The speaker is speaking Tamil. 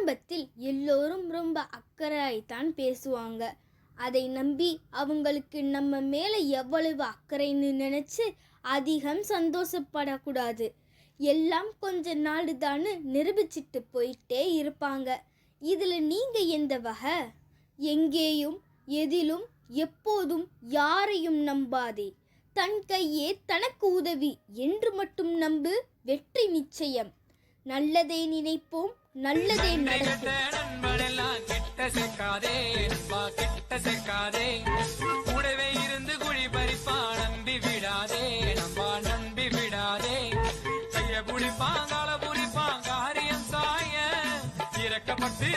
ஆரம்பத்தில் எல்லோரும் ரொம்ப அக்கறையாய்த்தான் பேசுவாங்க. அதை நம்பி அவங்களுக்கு நம்ம மேலே எவ்வளவு அக்கறைன்னு நினச்சி அதிகம் சந்தோஷப்படக்கூடாது. எல்லாம் கொஞ்ச நாள் தான்னு நிரூபிச்சிட்டு போயிட்டே இருப்பாங்க. இதில் நீங்கள் எந்த வகை? எங்கேயும் எதிலும் எப்போதும் யாரையும் நம்பாதே. தன் கையே தனக்கு உதவி என்று மட்டும் நம்பு வெற்றி நிச்சயம். நல்லதை நினைப்போம் நல்லதே நடக்கும். கெட்ட நண்பனெல்லாம் சேர்க்காதே நண்பா கெட்ட சேர்க்காதே. கூடவே இருந்து குழி பறிப்பா நம்பி விடாதே. நம்பா நம்பி விடாதே. கைய புடிப்பான் புடிப்பாங்க காரியம் சாய. இறக்கப்பட்டு